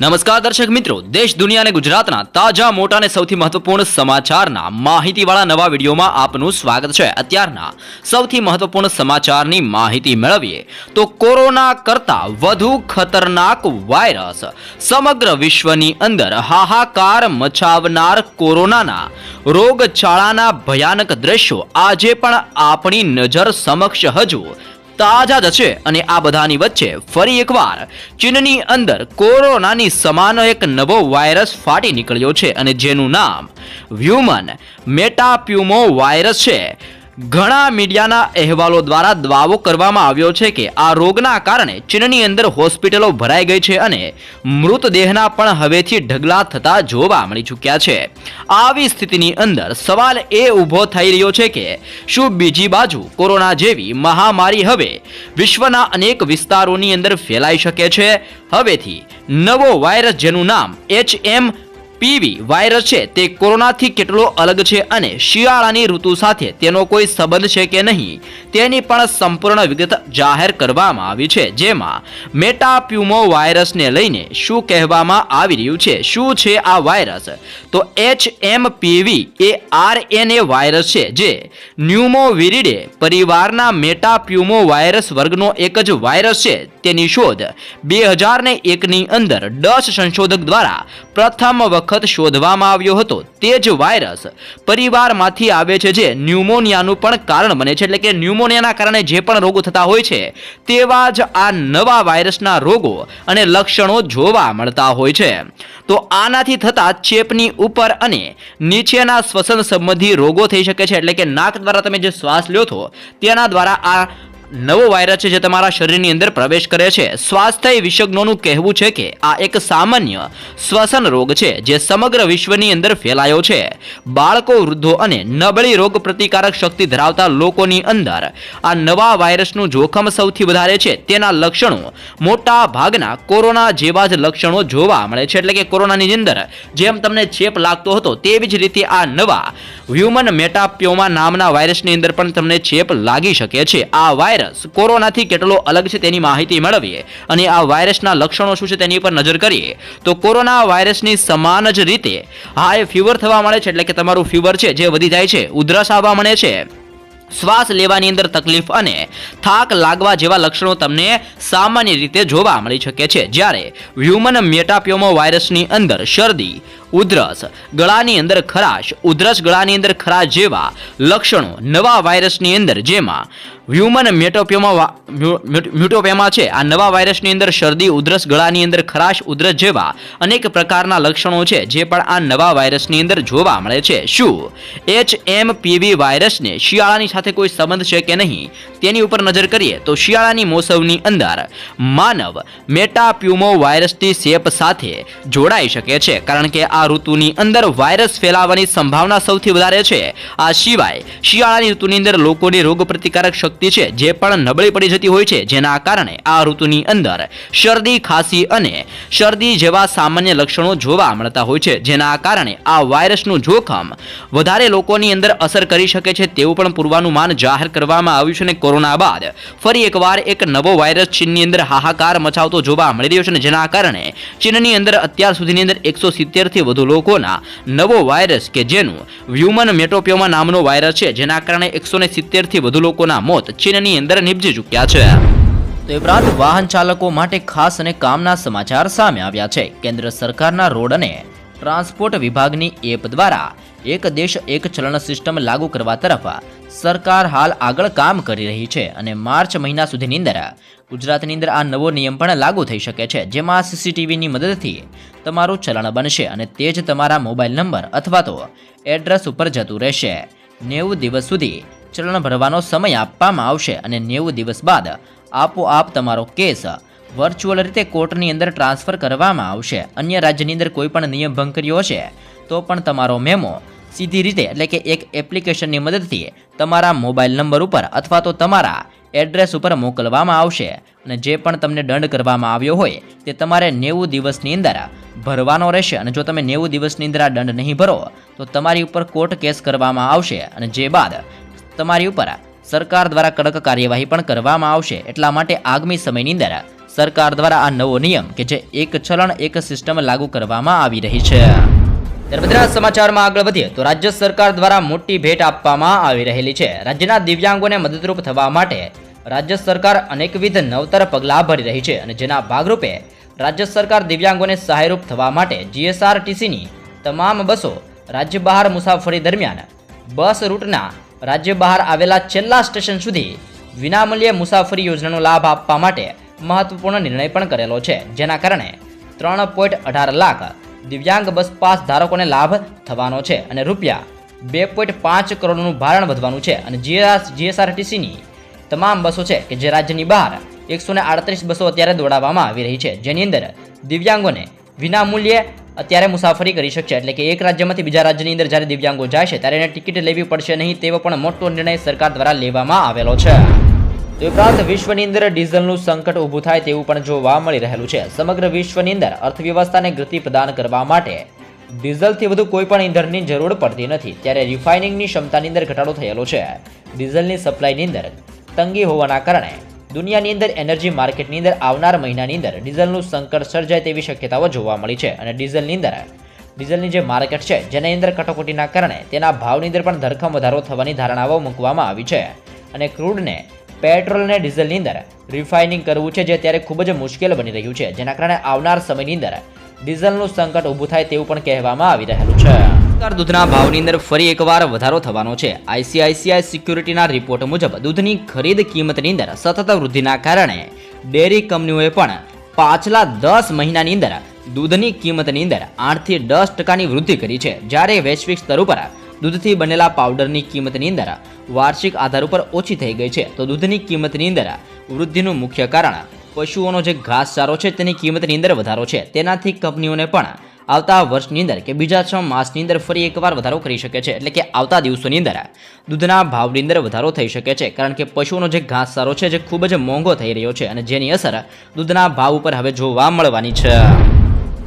નમસ્કાર દર્શક મિત્રો, દેશ, દુનિયા અને ગુજરાતના તાજા મોટા અને સૌથી મહત્વપૂર્ણ સમાચારના માહિતીવાળા નવા વિડીયોમાં આપનું સ્વાગત છે. અત્યારના સૌથી મહત્વપૂર્ણ સમાચારની માહિતી મેળવીએ તો કોરોના કરતા વધુ ખતરનાક વાયરસ સમગ્ર વિશ્વની અંદર હાહાકાર મચાવનાર કોરોનાના રોગચાળાના ભયાનક દ્રશ્યો આજે પણ આપણી નજર સમક્ષ હજુ તાજા જ છે અને આ બધાની વચ્ચે ફરી એકવાર ચીનની અંદર કોરોનાની સમાન એક નવો વાયરસ ફાટી નીકળ્યો છે અને જેનું નામ હ્યુમન મેટાપ્યુમો વાયરસ છે. ઘણા મીડિયાના અહેવાલો દ્વારા દાવો કરવામાં આવ્યો છે કે આ રોગના કારણે ચીનની અંદર હોસ્પિટલો ભરાઈ ગઈ છે અને મૃતદેહના પણ હવેથી ઢગલા થતા જોવા મળી ચૂક્યા છે. આવી સ્થિતિની અંદર સવાલ એ ઊભો થઈ રહ્યો છે કે શું બીજી બાજુ કોરોના જેવી મહામારી હવે વિશ્વના અનેક વિસ્તારોની અંદર ફેલાઈ શકે છે? હવેથી નવો વાયરસ જેનું નામ એચ એમ પીવી વાયરસ છે તે કોરોનાથી કેટલો અલગ છે અને શિયાળાની ઋતુ સાથે તેનો કોઈ સંબંધ છે કે નહીં, તેની પણ સંપૂર્ણ વિગત જાહેર કરવામાં આવી છે, જેમાં મેટાપ્યુમો વાયરસને લઈને શું કહેવામાં આવી રહ્યું છે, શું છે આ વાયરસ? તો એચ એમ પીવી એ આરએનએ વાયરસ છે, જે ન્યુમોવિરિડે પરિવારના મેટાપ્યુમો વાયરસ વર્ગનો એક જ વાયરસ છે, તેની શોધ બે હજાર એકની અંદર ડચ સંશોધક દ્વારા પ્રથમ વખત શોધવામાં આવ્યો હતો. તે જ વાયરસ પરિવારમાંથી આવે છે જે ન્યુમોનિયાનું પણ કારણ બને છે. એટલે કે ન્યુમોનિયાના કારણે જે પણ રોગો થતા હોય છે, તેવા જ આ નવા વાયરસના રોગો અને લક્ષણો જોવા મળતા હોય છે. તો આનાથી થતા ચેપની ઉપર અને નીચેના શ્વસન સંબંધી રોગો થઈ શકે છે. એટલે કે નાક દ્વારા તમે જે શ્વાસ લ્યો છો, તેના દ્વારા આ નવો વાયરસ છે જે તમારા શરીરની અંદર પ્રવેશ કરે છે. સ્વાસ્થ્ય વિશેષજ્ઞોનું કહેવું છે કે આ એક સામાન્ય શ્વસન રોગ છે જે સમગ્ર વિશ્વની અંદર ફેલાયો છે. બાળકો, વૃદ્ધો અને નબળી રોગ પ્રતિકારક શક્તિ ધરાવતા લોકોની અંદર આ નવા વાયરસનું જોખમ સૌથી વધારે છે. તેના લક્ષણો મોટા ભાગના કોરોના જેવા જ લક્ષણો જોવા મળે છે. એટલે કે કોરોનાની અંદર જેમ તમને ચેપ લાગતો હતો તેવી જ રીતે આ નવા હ્યુમન મેટાપ્યોમા નામના વાયરસની અંદર પણ તમને ચેપ લાગી શકે છે. આ વાયરસ કોરોનાથી કેટલો અલગ છે તેની માહિતી મેળવીએ અને આ વાયરસના લક્ષણો શું છે તેની ઉપર નજર કરીએ. તો કોરોના વાયરસની સમાન જ રીતે હાઈ ફીવર થવા મળે છે એટલે કે તમારું ફીવર છે જે વધી જાય છે, ઉધરસ આવવા મળે છે. શ્વાસ લેવાની અંદર તકલીફ અને થાક લાગવા જેવા લક્ષણો તમને સામાન્ય રીતે જોવા મળી શકે છે. જ્યારે હ્યુમન મેટાપ્યોમો વાયરસની અંદર શરદી, ઉધરસ, ગળાની અંદર ખરાશ, ઉધરસ ગળાની અંદર ખરાશ જેવા લક્ષણો નવા વાયરસની અંદર જેમાં હ્યુમન મેટોપ્યોમા મ્યુટોપેમા છે. આ નવા વાયરસની અંદર શરદી, ઉધરસ, ગળાની અંદર ખરાશ, ઉધરસ જેવા અનેક પ્રકારના લક્ષણો છે, જે પણ આ નવા વાયરસની અંદર જોવા મળે છે. શું? એચ એમ પીવી વાયરસને શિયાળાની સાથે કોઈ સંબંધ છે કે નહીં? તેની ઉપર નજર કરીએ તો શિયાળાની મોસમની અંદર માનવ મેટાપ્યુમો વાયરસની શેપ સાથે જોડાઈ શકે છે. કારણ કે આ ઋતુની અંદર વાયરસ ફેલાવાની સંભાવના સૌથી વધારે છે. આ સિવાય શિયાળાની ઋતુની અંદર લોકોની રોગ પ્રતિકારક શક્તિ છે, જે પણ નબળી પડી જતી હોય છે, જેના કારણે આ ઋતુની અંદર શરદી ખાંસી અને શરદી જેવા સામાન્ય લક્ષણો જોવા મળતા હોય છે, જેના કારણે આ વાયરસનું જોખમ વધારે લોકોની અંદર અસર કરી શકે છે તેવું પણ પૂર્વાનુમાન જાહેર કરવામાં આવ્યું છે અને કોરોના બાદ ફરી એકવાર એક નવો વાયરસ ચીનની અંદર હાહાકાર મચાવતો જોવા મળી રહ્યો છે અને જેના કારણે ચીનની અંદર અત્યાર સુધીની અંદર એકસો સિત્તેરથી વધુ લોકોના નવો વાયરસ કે જેનું હ્યુમન મેટોપિયોમા નામનો વાયરસ છે, જેના કારણે એકસો સિત્તેરથી વધુ લોકોના મોત ચીનની અંદર નિપજી ચૂક્યા છે. તો ઉપરાંત વાહન ચાલકો માટે ખાસ અને કામના સમાચાર સામે આવ્યા છે. કેન્દ્ર સરકારના રોડ અને ટ્રાન્સપોર્ટ વિભાગની એપ દ્વારા એક દેશ એક ચલણ સિસ્ટમ લાગુ કરવા તરફ સરકાર હાલ આગળ કામ કરી રહી છે અને માર્ચ મહિના સુધીની અંદર ગુજરાતની અંદર આ નવો નિયમ પણ લાગુ થઈ શકે છે. જેમાં સીસીટીવીની મદદથી તમારું ચલણ બનશે અને તે જ તમારા મોબાઈલ નંબર અથવા તો એડ્રેસ ઉપર જતું રહેશે. નેવું દિવસ સુધી ચલણ ભરવાનો સમય આપવામાં આવશે અને નેવું દિવસ બાદ આપોઆપ તમારો કેસ વર્ચ્યુઅલ રીતે કોર્ટની અંદર ટ્રાન્સફર કરવામાં આવશે. અન્ય રાજ્યની અંદર કોઈ પણ નિયમ ભંગ કર્યો હશે, તો પણ તમારો મેમો સીધી રીતે એટલે કે એક એપ્લિકેશનની મદદથી તમારા મોબાઈલ નંબર ઉપર અથવા તો તમારા એડ્રેસ ઉપર મોકલવામાં આવશે અને જે પણ તમને દંડ કરવામાં આવ્યો હોય તે તમારે નેવું દિવસની અંદર ભરવાનો રહેશે. અને જો તમે નેવું દિવસની અંદર આ દંડ નહીં ભરો, તો તમારી ઉપર કોર્ટ કેસ કરવામાં આવશે અને જે બાદ તમારી ઉપર સરકાર દ્વારા કડક કાર્યવાહી પણ કરવામાં આવશે. એટલા માટે આગામી સમયની અંદર સરકાર દ્વારા આ નવો નિયમ કે જે એક ચલણ, એક સિસ્ટમ લાગુ કરવામાં આવી રહી છે. ત્યાર સમાચારમાં આગળ વધીએ તો રાજ્ય સરકાર દ્વારા મોટી ભેટ આપવામાં આવી રહેલી છે. રાજ્યના દિવ્યાંગોને મદદરૂપ થવા માટે રાજ્ય સરકાર અનેકવિધ નવતર પગલાં ભરી રહી છે અને જેના ભાગરૂપે રાજ્ય સરકાર દિવ્યાંગોને સહાયરૂપ થવા માટે જીએસઆરટીસીની તમામ બસો રાજ્ય બહાર મુસાફરી દરમિયાન બસ રૂટના રાજ્ય બહાર આવેલા છેલ્લા સ્ટેશન સુધી વિનામૂલ્યે મુસાફરી યોજનાનો લાભ આપવા માટે મહત્વપૂર્ણ નિર્ણય પણ કરેલો છે. જેના કારણે ત્રણ પોઈન્ટ અઢાર લાખ દિવ્યાંગ બસ પાસ ધારકોને લાભ થવાનો છે અને રૂપિયા બે પોઈન્ટ પાંચ કરોડનું ભારણ વધવાનું છે. અને જીએસ, જીએસઆરટીસીની તમામ બસો છે કે જે રાજ્યની બહાર એકસો ને આડત્રીસ બસો અત્યારે દોડાવવામાં આવી રહી છે. જેની અંદર દિવ્યાંગોને વિનામૂલ્યે અત્યારે મુસાફરી કરી શકશે. એટલે કે એક રાજ્યમાંથી બીજા રાજ્યની અંદર જ્યારે દિવ્યાંગો જાય છે, ત્યારે એને ટિકિટ લેવી પડશે નહીં તેવો પણ મોટો નિર્ણય સરકાર દ્વારા લેવામાં આવેલો છે. તે ઉપરાંત વિશ્વની અંદર ડીઝલનું સંકટ ઊભું થાય તેવું પણ જોવા મળી રહેલું છે. સમગ્ર વિશ્વની અંદર અર્થવ્યવસ્થાને ગતિ પ્રદાન કરવા માટે ડીઝલથી વધુ કોઈ પણ ઈંધણની જરૂર પડતી નથી. ત્યારે રિફાઇનિંગની ક્ષમતાની અંદર ઘટાડો થયેલો છે. ડીઝલની સપ્લાયની અંદર તંગી હોવાના કારણે દુનિયાની અંદર એનર્જી માર્કેટની અંદર આવનાર મહિનાની અંદર ડીઝલનું સંકટ સર્જાય તેવી શક્યતાઓ જોવા મળી છે અને ડીઝલની અંદર ડીઝલની જે માર્કેટ છે, જેની અંદર કટોકટીના કારણે તેના ભાવની અંદર પણ ધરખમ વધારો થવાની ધારણાઓ મૂકવામાં આવી છે. અને ક્રૂડને પેટ્રોલ અને ડીઝલની અંદર રિફાઇનિંગ કરવું છે, જે અત્યારે ખૂબ જ મુશ્કેલ બની રહ્યું છે. જેના કારણે આવનાર સમયની અંદર ડીઝલનું સંકટ ઊભું થાય તેવું પણ કહેવામાં આવી રહેલું છે. સરકાર દૂધના ભાવની અંદર ફરી એકવાર વધારો થવાનો છે. આઈસીઆઈસીઆઈ સિક્યુરિટીના રિપોર્ટ મુજબ દૂધની ખરીદ કિંમતની અંદર સતત વૃદ્ધિના કારણે ડેરી કંપનીઓએ પણ પાછલા દસ મહિનાની અંદર દૂધની કિંમતની અંદર આઠથી દસ ટકાની વૃદ્ધિ કરી છે. જ્યારે વૈશ્વિક સ્તર ઉપર દૂધથી બનેલા પાવડરની કિંમતની અંદર વાર્ષિક આધાર ઉપર ઓછી થઈ ગઈ છે. તો દૂધની કિંમતની અંદર વૃદ્ધિનું મુખ્ય કારણ પશુઓનો જે ઘાસચારો છે તેની કિંમતની અંદર વધારો છે. તેનાથી કંપનીઓને પણ આવતા વર્ષની અંદર કે બીજા છ માસની અંદર ફરી એકવાર વધારો કરી શકે છે. એટલે કે આવતા દિવસોની અંદર દૂધના ભાવની અંદર વધારો થઈ શકે છે. કારણ કે પશુઓનો જે ઘાસચારો છે, જે ખૂબ જ મોંઘો થઈ રહ્યો છે અને જેની અસર દૂધના ભાવ ઉપર હવે જોવા મળવાની છે.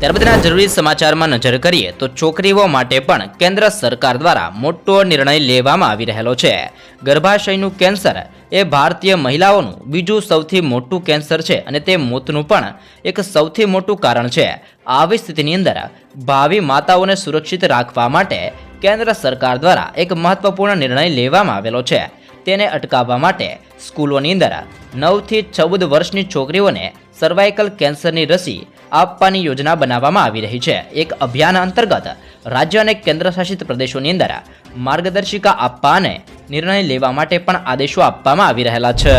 ત્યારબાદના જરૂરી સમાચારમાં નજર કરીએ તો છોકરીઓ માટે પણ કેન્દ્ર સરકાર દ્વારા મોટો નિર્ણય લેવામાં આવી રહેલો છે. ગર્ભાશયનું કેન્સર એ ભારતીય મહિલાઓનું બીજું સૌથી મોટું કેન્સર છે અને તે મોતનું પણ એક સૌથી મોટું કારણ છે. આવી સ્થિતિની અંદર ભાવિ માતાઓને સુરક્ષિત રાખવા માટે કેન્દ્ર સરકાર દ્વારા એક મહત્વપૂર્ણ નિર્ણય લેવામાં આવેલો છે. તેને અટકાવવા માટે સ્કૂલોની અંદર નવથી ચૌદ વર્ષની છોકરીઓને સર્વાઇકલ કેન્સરની રસી આપવાની યોજના બનાવવામાં આવી રહી છે. એક અભિયાન અંતર્ગત રાજ્ય અને કેન્દ્રશાસિત પ્રદેશોની અંદર માર્ગદર્શિકા આપવા અને નિર્ણય લેવા માટે પણ આદેશો આપવામાં આવી રહેલા છે.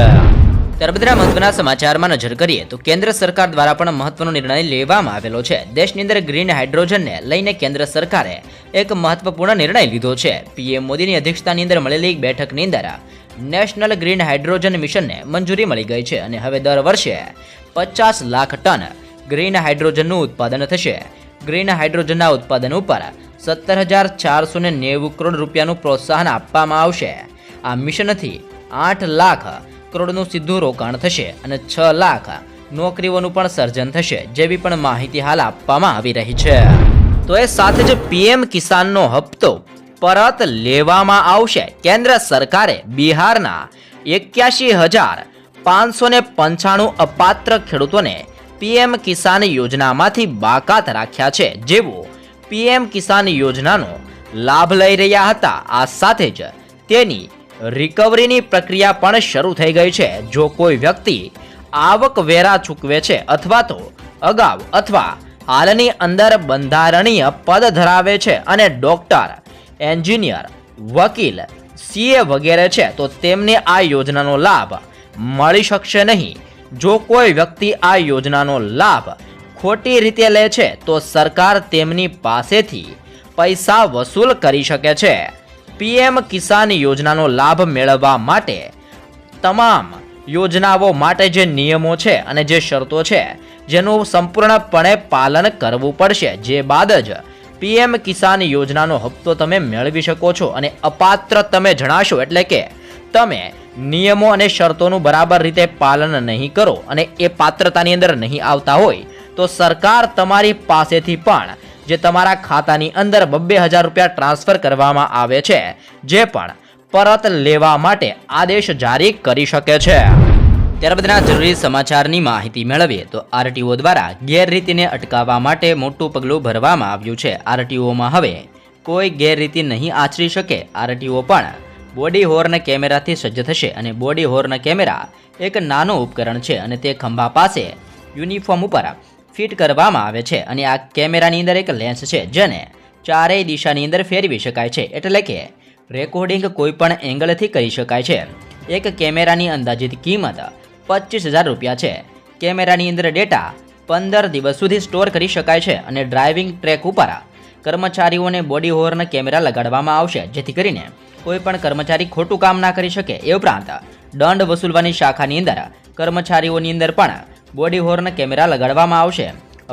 ત્યારબાદના મહત્વના સમાચારમાં નજર કરીએ તો કેન્દ્ર સરકાર દ્વારા પણ મહત્વનો નિર્ણય લેવામાં આવેલો છે. દેશની અંદર ગ્રીન હાઇડ્રોજનને લઈને કેન્દ્ર સરકારે એક મહત્વપૂર્ણ નિર્ણય લીધો છે. પીએમ મોદીની અધ્યક્ષતાની અંદર મળેલી એક બેઠકની અંદર નેશનલ ગ્રીન હાઇડ્રોજન મિશનને મંજૂરી મળી ગઈ છે અને હવે દર વર્ષે પચાસ લાખ ટન ગ્રીન હાઇડ્રોજનનું ઉત્પાદન થશે. ગ્રીન હાઇડ્રોજનના ઉત્પાદન ઉપર સત્તર હજાર ચારસો ને નેવું કરોડ રૂપિયાનું પ્રોત્સાહન આપવામાં આવશે. આ મિશનથી આઠ લાખ કરોડનું સીધું રોકાણ થશે અને છ લાખ નોકરીઓનું પણ સર્જન થશે, જેવી પણ માહિતી હાલ આપવામાં આવી રહી છે. તો એ સાથે જ પીએમ કિસાનનો હપ્તો પરત લેવામાં આવશે. કેન્દ્ર સરકારે બિહારના એક્યાસી હજાર પાંચસો પંચાણું અપાત્ર ખેડૂતોને પીએમ કિસાન યોજનામાંથી બાકાત રાખ્યા છે, જેઓ પીએમ કિસાન યોજનાનો લાભ લઈ રહ્યા હતા. આ સાથે જ તેની રિકવરીની પ્રક્રિયા પણ શરૂ થઈ ગઈ છે. જો કોઈ વ્યક્તિ આવક વેરા ચૂકવે છે અથવા તો અગાઉ અથવા હાલની અંદર બંધારણીય પદ ધરાવે છે અને ડોક્ટર, એન્જિનિયર, વકીલ, સીએ વગેરે છે, તો તેમને આ યોજનાનો લાભ મળી શકશે નહીં. જો કોઈ વ્યક્તિ આ યોજનાનો લાભ ખોટી રીતે લે છે, તો સરકાર તેમની પાસેથી પૈસા વસૂલ કરી શકે છે. પીએમ કિસાન યોજનાનો લાભ મેળવવા માટે તમામ યોજનાઓ માટે જે નિયમો છે અને જે શરતો છે, જેનું સંપૂર્ણપણે પાલન કરવું પડશે. જે બાદ જ પીએમ કિસાન યોજનાનો હપ્તો તમે મેળવી શકો છો અને અપાત્ર તમે જણાશો એટલે કે તમે નિયમો અને શરતોનું બરાબર રીતે પાલન નહીં કરો અને એ પાત્રતાની અંદર નહીં આવતા હોય, તો સરકાર તમારી પાસેથી પણ, જે તમારા ખાતાની અંદર બબ્બે હજાર રૂપિયા ટ્રાન્સફર કરવામાં આવે છે, જે પણ પરત લેવા માટે આદેશ જારી કરી શકે છે. ત્યારબાદના જરૂરી સમાચારની માહિતી મેળવીએ, તો આરટીઓ દ્વારા ગેરરીતિને અટકાવવા માટે મોટું પગલું ભરવામાં આવ્યું છે. આરટીઓમાં હવે કોઈ ગેરરીતિ નહીં આચરી શકે. આરટીઓ પણ બોડી હોર્ન કેમેરાથી સજ્જ થશે અને બોડી હોર્ન કેમેરા એક નાનું ઉપકરણ છે અને તે ખંભા પાસે યુનિફોર્મ ઉપર ફિટ કરવામાં આવે છે અને આ કેમેરાની અંદર એક લેન્સ છે જેને ચારેય દિશાની અંદર ફેરવી શકાય છે. એટલે કે રેકોર્ડિંગ કોઈપણ એંગલથી કરી શકાય છે. એક કેમેરાની અંદાજિત કિંમત પચીસ હજાર રૂપિયા છે. કેમેરાની અંદર ડેટા પંદર દિવસ સુધી સ્ટોર કરી શકાય છે અને ડ્રાઇવિંગ ટ્રેક ઉપર કર્મચારીઓને બોડી હોર્ન કેમેરા લગાડવામાં આવશે, જેથી કરીને કોઈ પણ કર્મચારી ખોટું કામ ના કરી શકે એ ઉપરાંત દંડ વસૂલવાની શાખાની અંદર કર્મચારીઓની અંદર પણ બોડી હોર્ન કેમેરા લગાડવામાં આવશે.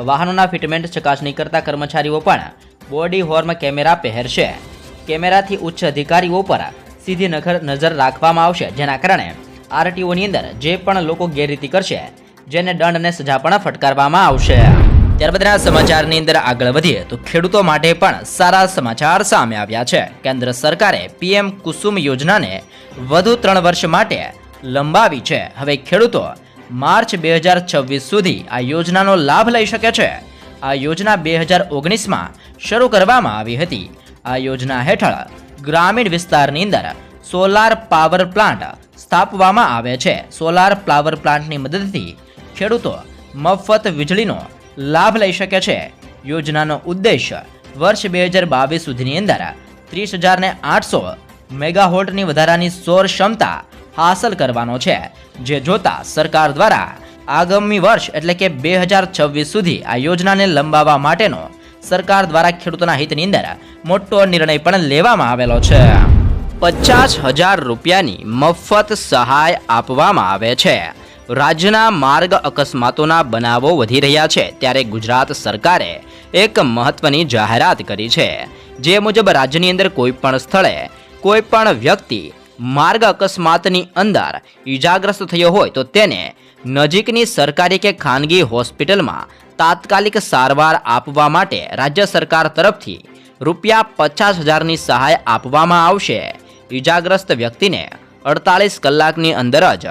વાહનોના ફિટમેન્ટ ચકાસણી કરતા કર્મચારીઓ પણ બોડી હોર્ન કેમેરા પહેરશે. કેમેરાથી ઉચ્ચ અધિકારીઓ પર સીધી નખર નજર રાખવામાં આવશે, જેના કારણે આરટીઓની અંદર જે પણ લોકો ગેરરીતિ કરશે, જેને દંડ અને સજા પણ ફટકારવામાં આવશે. ત્યારબાદના સમાચારની અંદર આગળ વધીએ તો ખેડૂતો માટે પણ સારા સમાચાર સામે આવ્યા છે. કેન્દ્ર સરકારે પીએમ કુસુમ યોજનાને વધુ ત્રણ વર્ષ માટે લંબાવી છે. હવે ખેડૂતો માર્ચ બે હજાર છવ્વીસ સુધી આ યોજનાનો લાભ લઈ શકે છે. આ યોજના બે હજાર ઓગણીસમાં શરૂ કરવામાં આવી હતી. આ યોજના હેઠળ ગ્રામીણ વિસ્તારની અંદર સોલાર પાવર પ્લાન્ટ સ્થાપવામાં આવે છે. સોલાર પાવર પ્લાન્ટની મદદથી ખેડૂતો મફત વીજળીનો લાભ લઈ શકે છે. યોજનાનો ઉદ્દેશ વર્ષ બે હજાર બાવીસ સુધીની અંદર ત્રીસ હજારને આઠસો મેગાહોલ્ટની વધારાની સૌર ક્ષમતા હાંસલ કરવાનો છે. જે જોતા સરકાર દ્વારા આગામી વર્ષ એટલે કે બે હજાર છવ્વીસ સુધી આ યોજનાને લંબાવવા માટેનો સરકાર દ્વારા ખેડૂતોના હિતની અંદર મોટો નિર્ણય પણ લેવામાં આવેલો છે. પચાસ હજાર રૂપિયાની મફત સહાય આપવામાં આવે છે. રાજ્યના માર્ગ અકસ્માતોના બનાવો વધી રહ્યા છે, ત્યારે ગુજરાત સરકારે એક મહત્વની જાહેરાત કરી છે. જે મુજબ રાજ્યની અંદર કોઈ પણ સ્થળે કોઈ પણ વ્યક્તિ માર્ગ અકસ્માતની અંદર ઈજાગ્રસ્ત થયો હોય તો તેને નજીકની સરકારી કે ખાનગી હોસ્પિટલમાં તાત્કાલિક સારવાર આપવા માટે રાજ્ય સરકાર તરફથી રૂપિયા પચાસ હજારની સહાય આપવામાં આવશે. ઈજાગ્રસ્ત વ્યક્તિને અડતાલીસ કલાકની અંદર જ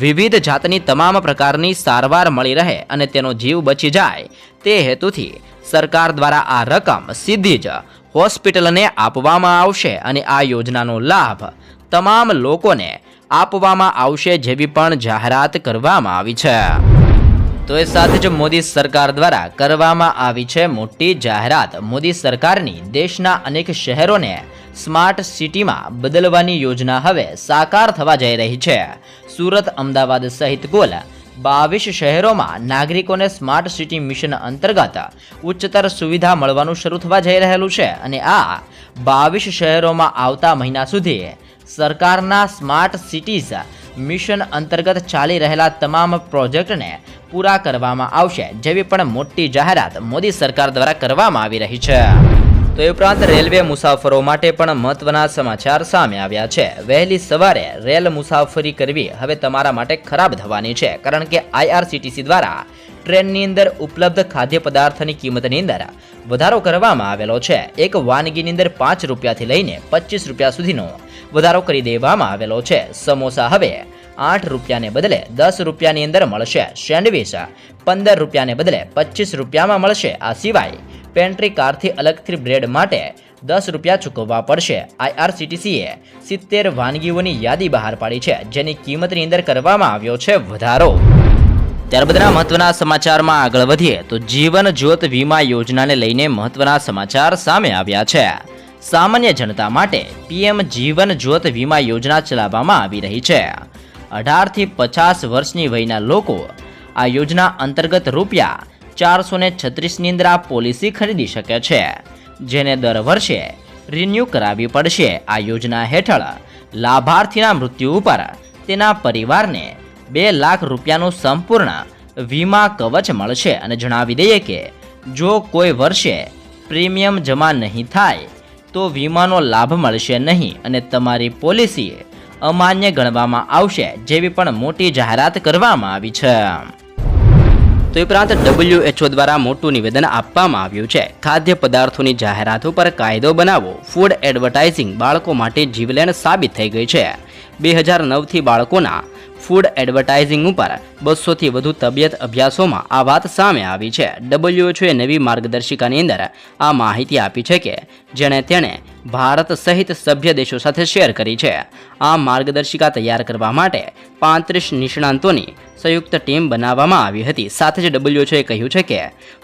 વિવિધ જાતની તમામ પ્રકારની સારવાર મળી રહે અને તેનો જીવ બચી જાય. તે હેતુથી સરકાર દ્વારા આ રકમ સીધી જ હોસ્પિટલને આપવામાં આવશે અને આ યોજનાનો લાભ તમામ લોકોને આપવામાં આવશે જેવી પણ જાહેરાત કરવામાં આવી છે. તો એ સાથે જ મોદી સરકાર દ્વારા કરવામાં આવી છે મોટી જાહેરાત. મોદી સરકારની દેશના અનેક શહેરોને સ્માર્ટ સિટીમાં બદલવાની યોજના હવે સાકાર થવા જઈ રહી છે. સુરત, અમદાવાદ સહિત કુલ બાવીસ શહેરોમાં નાગરિકોને સ્માર્ટ સિટી મિશન અંતર્ગત ઉચ્ચતર સુવિધા મળવાનું શરૂ થવા જઈ રહેલું છે અને આ બાવીસ શહેરોમાં આવતા મહિના સુધી સરકારના સ્માર્ટ સિટીઝ મિશન અંતર્ગત ચાલી રહેલા તમામ પ્રોજેક્ટને પૂરા કરવામાં આવશે, જેવી પણ મોટી જાહેરાત મોદી સરકાર દ્વારા કરવામાં આવી રહી છે. તો એ ઉપરાંત રેલવે મુસાફરો માટે પણ મહત્વના સમાચાર સામે આવ્યા છે. વહેલી સવારે રેલ મુસાફરી કરવી હવે તમારા માટે ખરાબ થવાની છે, કારણ કે આઈઆરસીટીસી દ્વારા ટ્રેનની અંદર ઉપલબ્ધ ખાદ્ય પદાર્થની કિંમતની અંદર વધારો કરવામાં આવેલો છે. એક વાનગીની અંદર પાંચ રૂપિયાથી લઈને પચીસ રૂપિયા સુધીનો વધારો કરી દેવામાં આવેલો છે. સમોસા હવે આઠ રૂપિયાને બદલે દસ રૂપિયાની અંદર મળશે. સેન્ડવિચ પંદર રૂપિયાને બદલે પચીસ રૂપિયામાં મળશે. આ સિવાય પેન્ટ્રી કારથી અલગથી બ્રેડ માટે દસ રૂપિયા ચૂકવવા પડશે. આઈઆરસીટીસીએ સિત્તેર વાનગીઓની યાદી બહાર પાડી છે, જેની કિંમતની અંદર કરવામાં આવ્યો છે વધારો. ત્યારબાદના મહત્વના સમાચારમાં આગળ વધીએ, તો જીવન જ્યોત વીમા યોજનાને લઈને મહત્વના સમાચાર સામે આવ્યા છે. સામાન્ય જનતા માટે પીએમ જીવન જ્યોત વીમા યોજના ચલાવવામાં આવી રહી છે. અઢારથી પચાસ વર્ષની વયના લોકો આ યોજના અંતર્ગત રૂપિયા ચારસો ને છત્રીસની અંદર આ પોલિસી ખરીદી શકે છે. જેને દર વર્ષે રિન્યૂ કરાવવી પડશે. આ યોજના હેઠળ લાભાર્થીના મૃત્યુ ઉપર તેના પરિવારને બે લાખ રૂપિયાનું સંપૂર્ણ વીમા કવચ મળશે અને જણાવી દઈએ કે, જો કોઈ વર્ષે પ્રીમિયમ જમા નહીં થાય, તો વીમાનો લાભ મળશે નહીં અને તમારી પોલિસી અમાન્ય ગણવામાં આવશે જેવી પણ મોટી જાહેરાત કરવામાં આવી છે. તો એ ઉપરાંત ડબલ્યુએચઓ દ્વારા મોટું નિવેદન આપવામાં આવ્યું છે. ખાદ્ય પદાર્થોની જાહેરાત ઉપર કાયદો બનાવવો ફૂડ એડવર્ટાઇઝિંગ બાળકો માટે જીવલેણ સાબિત થઈ ગઈ છે. બે હજાર નવથી બાળકોના ફૂડ એડવર્ટાઇઝિંગ ઉપર બસોથી વધુ તબિયત અભ્યાસોમાં આ વાત સામે આવી છે. ડબલ્યુએચઓએ નવી માર્ગદર્શિકાની અંદર આ માહિતી આપી છે કે જેણે તેણે ભારત સહિત સભ્ય દેશો સાથે શેર કરી છે. આ માર્ગદર્શિકા તૈયાર કરવા માટે પાંત્રીસ નિષ્ણાંતોની સંયુક્ત ટીમ બનાવવામાં આવી હતી. સાથે જ ડબલ્યુએચઓએ કહ્યું છે કે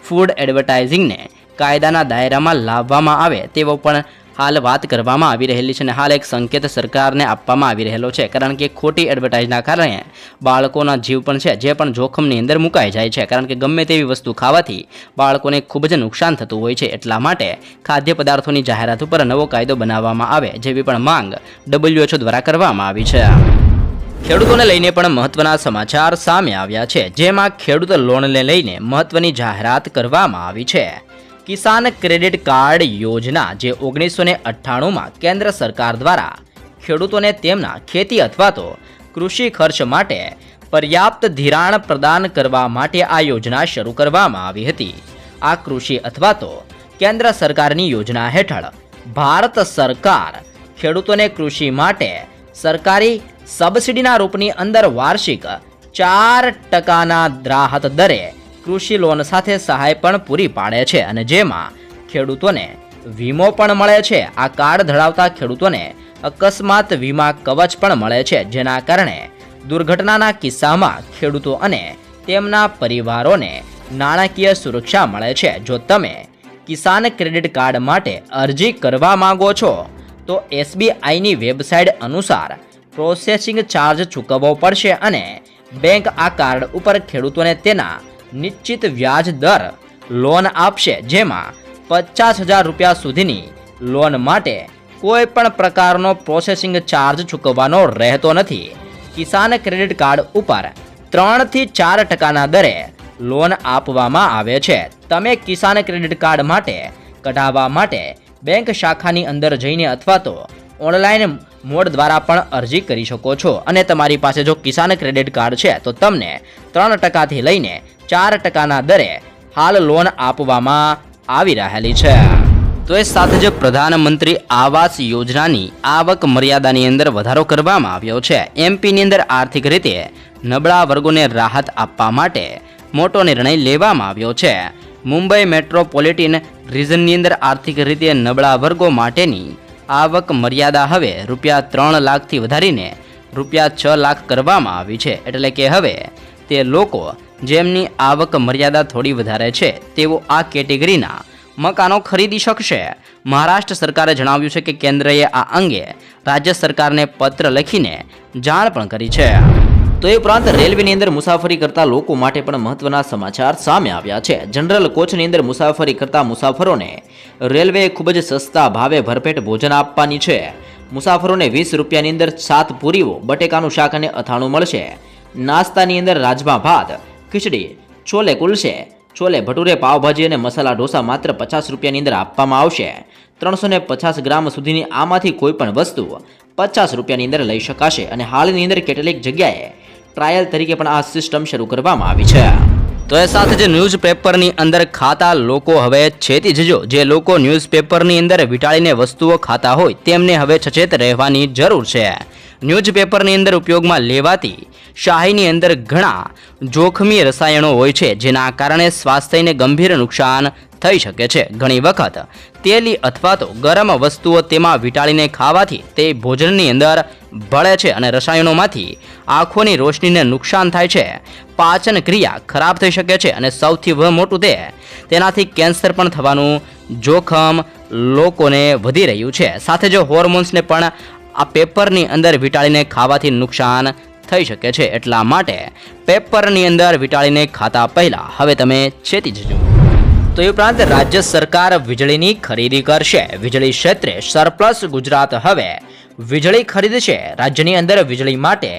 ફૂડ એડવર્ટાઇઝિંગને કાયદાના દાયરામાં લાવવામાં આવે તેવો પણ હાલ વાત કરવામાં આવી રહેલી છે અને હાલ એક સંકેત સરકારને આપવામાં આવી રહેલો છે. કારણ કે ખોટી એડવર્ટાઇઝના કારણે બાળકોના જીવ પણ છે, જે પણ જોખમની અંદર મુકાઈ જાય છે. કારણ કે ગમે તેવી વસ્તુ ખાવાથી બાળકોને ખૂબ જ નુકસાન થતું હોય છે. એટલા માટે ખાદ્ય પદાર્થોની જાહેરાત ઉપર નવો કાયદો બનાવવામાં આવે, જેવી પણ માંગ ડબલ્યુએચઓ દ્વારા કરવામાં આવી છે. ખેડૂતોને લઈને પણ મહત્વના સમાચાર સામે આવ્યા છે. જેમાં ખેડૂત લોનને લઈને મહત્વની જાહેરાત કરવામાં આવી છે. કિસાન ક્રેડિટ કાર્ડ યોજના જે ઓગણીસો ને અઠ્ઠાણુંમાં કેન્દ્ર સરકાર દ્વારા ખેડૂતોને તેમના ખેતી અથવા તો કૃષિ ખર્ચ માટે પર્યાપ્ત ધિરાણ પ્રદાન કરવા માટે આ યોજના શરૂ કરવામાં આવી હતી. આ કૃષિ અથવા તો કેન્દ્ર સરકારની યોજના હેઠળ ભારત સરકાર ખેડૂતોને કૃષિ માટે સરકારી સબસિડીના રૂપની અંદર વાર્ષિક ચાર ટકાના રાહત દરે કૃષિ લોન સાથે સહાય પણ પૂરી પાડે છે અને જેમાં ખેડૂતોને વીમો પણ મળે છે. આ કાર્ડ ધરાવતા ખેડૂતોને અકસ્માત વીમા કવચ પણ મળે છે, જેના કારણે દુર્ઘટનાના કિસ્સામાં ખેડૂતો અને તેમના પરિવારોને નાણાકીય સુરક્ષા મળે છે. જો તમે કિસાન ક્રેડિટ કાર્ડ માટે અરજી કરવા માંગો છો, તો એસબીઆઈની વેબસાઇટ અનુસાર પ્રોસેસિંગ ચાર્જ ચૂકવવો પડશે અને બેંક આ કાર્ડ ઉપર ખેડૂતોને તેના નિશ્ચિત વ્યાજ દર લોન આપશે, જેમાં પચાસ હજાર રૂપિયા સુધીની લોન માટે કોઈ પણ પ્રકારનો પ્રોસેસિંગ ચાર્જ ચૂકવવાનો રહેતો નથી. કિસાન ક્રેડિટ કાર્ડ ઉપર ત્રણથી ચાર ટકાના દરે લોન આપવામાં આવે છે. તમે કિસાન ક્રેડિટ કાર્ડ માટે કઢાવવા માટે બેંક શાખાની અંદર જઈને અથવા તો ઓનલાઈન મોડ દ્વારા પણ અરજી કરી શકો છો. અને તમારી પાસે જો કિસાન ક્રેડિટ કાર્ડ છે, તો તમને ત્રણ ટકાથી લઈને ચાર ટકાના દરે હાલ લોન આપવામાં આવી રહેલી છે. તો એ સાથે જ પ્રધાનમંત્રી આવાસ યોજનાની આવક મર્યાદાની અંદર વધારો કરવામાં આવ્યો છે. એમપીની અંદર આર્થિક રીતે નબળા વર્ગોને રાહત આપવા માટે મોટો નિર્ણય લેવામાં આવ્યો છે. મુંબઈ મેટ્રોપોલિટન રિજનની અંદર આર્થિક રીતે નબળા વર્ગો માટેની આવક મર્યાદા હવે રૂપિયા ત્રણ લાખથી વધારીને રૂપિયા છ લાખ કરવામાં આવી છે. એટલે કે હવે તે લોકો જેમની આવક મર્યાદા થોડી વધારે છે, તેઓ આ કેટેગરીના મકાનો ખરીદી શકશે. મહારાષ્ટ્ર સરકારે જણાવ્યું છે કે કેન્દ્રએ આ અંગે રાજ્ય સરકારને પત્ર લખીને જાણ પણ કરી છે. તો એ ઉપરાંત રેલવેની અંદર મુસાફરી કરતા લોકો માટે પણ મહત્વના સમાચાર સામે આવ્યા છે. જનરલ કોચની અંદર મુસાફરી કરતા મુસાફરોને રેલવે ખૂબ જ સસ્તા ભાવે ભરપેટ ભોજન આપવાની છે. મુસાફરોને વીસ રૂપિયાની અંદર સાત પૂરીઓ, બટેકાનું શાક અને અથાણું મળશે. નાસ્તાની અંદર રાજમા ભાત, ખીચડી, છોલે કુલશે. છોલે, ભટુરે, પાવભાજી અને મસાલા ઢોસા માત્ર પચાસ રૂપિયાની અંદર આપવામાં આવશે. ત્રણસો પચાસ ગ્રામ સુધીની આમાંથી કોઈ પણ વસ્તુ પચાસ રૂપિયાની અંદર લઈ શકાશે અને હાલની અંદર કેટલીક જગ્યાએ ટ્રાયલ તરીકે પણ આ સિસ્ટમ શરૂ કરવામાં આવી છે. તો એ સાથે જે ન્યૂઝપેપરની અંદર ખાતા લોકો હવે છેતી જજો. જે લોકો ન્યૂઝપેપરની અંદર વીંટાળીને વસ્તુઓ ખાતા હોય, તેમને હવે સચેત રહેવાની જરૂર છે. ન્યૂઝપેપરની અંદર ઉપયોગમાં લેવાતી શાહીની અંદર ઘણા જોખમી રસાયણો હોય છે, જેના કારણે સ્વાસ્થ્યને ગંભીર નુકસાન થઈ શકે છે. ઘણી વખત તેલી અથવા તો ગરમ વસ્તુઓ તેમાં વીંટાળીને ખાવાથી તે ભોજનની અંદર ભળે છે અને રસાયણોમાંથી આંખોની રોશનીને નુકસાન થાય છે. પાચન ક્રિયા ખરાબ થઈ શકે છે અને સૌથી મોટું તે, તેનાથી કેન્સર પણ થવાનું જોખમ લોકોને વધી રહ્યું છે. સાથે જો હોર્મોન્સને પણ આ પેપરની અંદર વીંટાળીને ખાવાથી નુકસાન થઈ શકે છે. એટલા માટે પેપરની અંદર વીંટાળીને ખાતા પહેલાં હવે તમે ચેતી જજો. તો એ ઉપરાંત રાજ્ય સરકાર વીજળીની ખરીદી કરશે. વીજળી ક્ષેત્રે સરપ્લસ ગુજરાત હવે વીજળી ખરીદશે રાજ્યની અંદર વીજળી માટે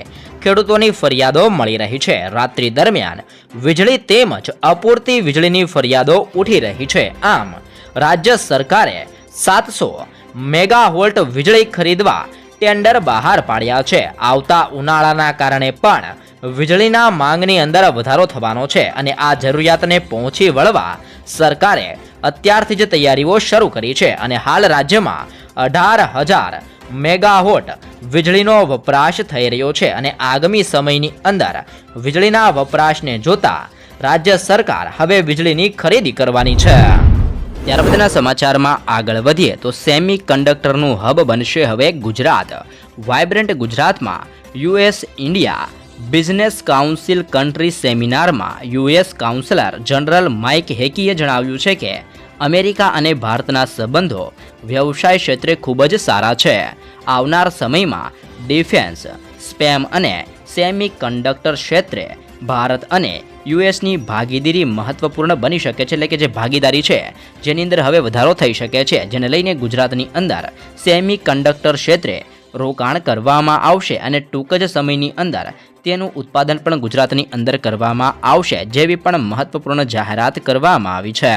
ખેડૂતોની ફરિયાદો મળી રહી છે. રાત્રિ દરમિયાન વીજળી તેમજ અપૂરતી વીજળીની ફરિયાદો ઉઠી રહી છે. આમ, રાજ્ય સરકારે સાતસો મેગાવોલ્ટ વીજળી ખરીદવા ટેન્ડર બહાર પાડ્યા છે. આવતા ઉનાળાના કારણે પણ વીજળીના માંગની અંદર વધારો થવાનો છે અને આ જરૂરિયાતને પહોંચી વળવા સરકારે અત્યારથી જ તૈયારીઓ શરૂ કરી છે અને હાલ રાજ્યમાં અઢાર હજાર મેગાવોટ વીજળીનો વપરાશ થઈ રહ્યો છે અને આગામી સમયની અંદર વીજળીના વપરાશને જોતા રાજ્ય સરકાર હવે વીજળીની ખરીદી કરવાની છે. ત્યાર પછીના સમાચારમાં આગળ વધીએ તો સેમી કંડક્ટરનું હબ બનશે હવે ગુજરાત. વાઇબ્રન્ટ ગુજરાતમાં US India business council country સેમિનારમાં યુએસ કાઉન્સિલર જનરલ માઇક હેકીએ જણાવ્યું છે કે અમેરિકા અને ભારતના સંબંધો વ્યવસાય ક્ષેત્રે ખૂબ જ સારા છે. આવનાર સમયમાં ડિફેન્સ, સ્પેમ અને સેમી કંડક્ટર ક્ષેત્રે ભારત અને યુએસની ભાગીદારી મહત્વપૂર્ણ બની શકે છે, એટલે કે જે ભાગીદારી છે, જેની અંદર હવે વધારો થઈ શકે છે, જેને લઈને ગુજરાતની અંદર સેમી કંડક્ટર ક્ષેત્રે રોકાણ કરવામાં આવશે અને ટૂંક જ સમયની અંદર તેનું ઉત્પાદન પણ ગુજરાતની અંદર કરવામાં આવશે, જેવી પણ મહત્વપૂર્ણ જાહેરાત કરવામાં આવી છે.